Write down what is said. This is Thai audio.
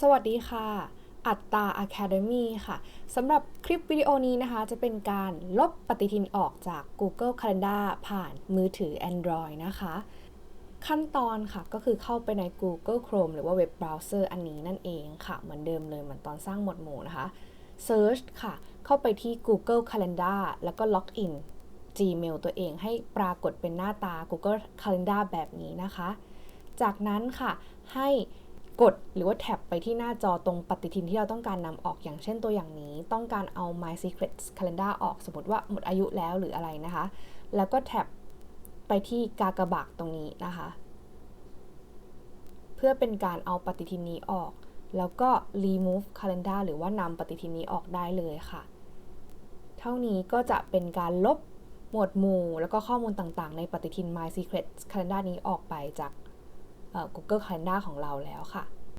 สวัสดีค่ะ อัตตา Academy ค่ะ สำหรับคลิปวิดีโอนี้นะคะ จะเป็นการลบปฏิทินออกจาก Google Calendar ผ่านมือถือ Android นะคะ ขั้นตอนค่ะก็คือเข้าไปใน Google Chrome หรือว่าเว็บเบราว์เซอร์อันนี้นั่นเองค่ะ เหมือนเดิมเลยเหมือนตอนสร้างหมวดหมู่นะคะ Search ค่ะ เข้าไปที่ Google Calendar แล้วก็ล็อกอิน Gmail ตัวเองให้ปรากฏเป็นหน้าตา Google Calendar แบบนี้นะคะ จากนั้นค่ะให้ กดหรือว่าแท็บไปที่หน้าจอตรงปฏิทินที่เราต้องการนำออกอย่างเช่นตัวอย่างนี้ ต้องการเอา My Secrets Calendar ออกสมมติว่าหมดอายุแล้วหรืออะไรนะคะ แล้วก็แท็บไปที่กากบาทตรงนี้นะคะ เพื่อเป็นการเอาปฏิทินนี้ออก แล้วก็ remove calendar หรือว่านำปฏิทินนี้ออกได้เลยค่ะ เท่านี้ก็จะเป็นการลบหมวดหมู่ แล้วก็ข้อมูลต่างๆ ในปฏิทิน My Secrets Calendar นี้ออกไปจาก Google Calendar ของเราแล้วค่ะ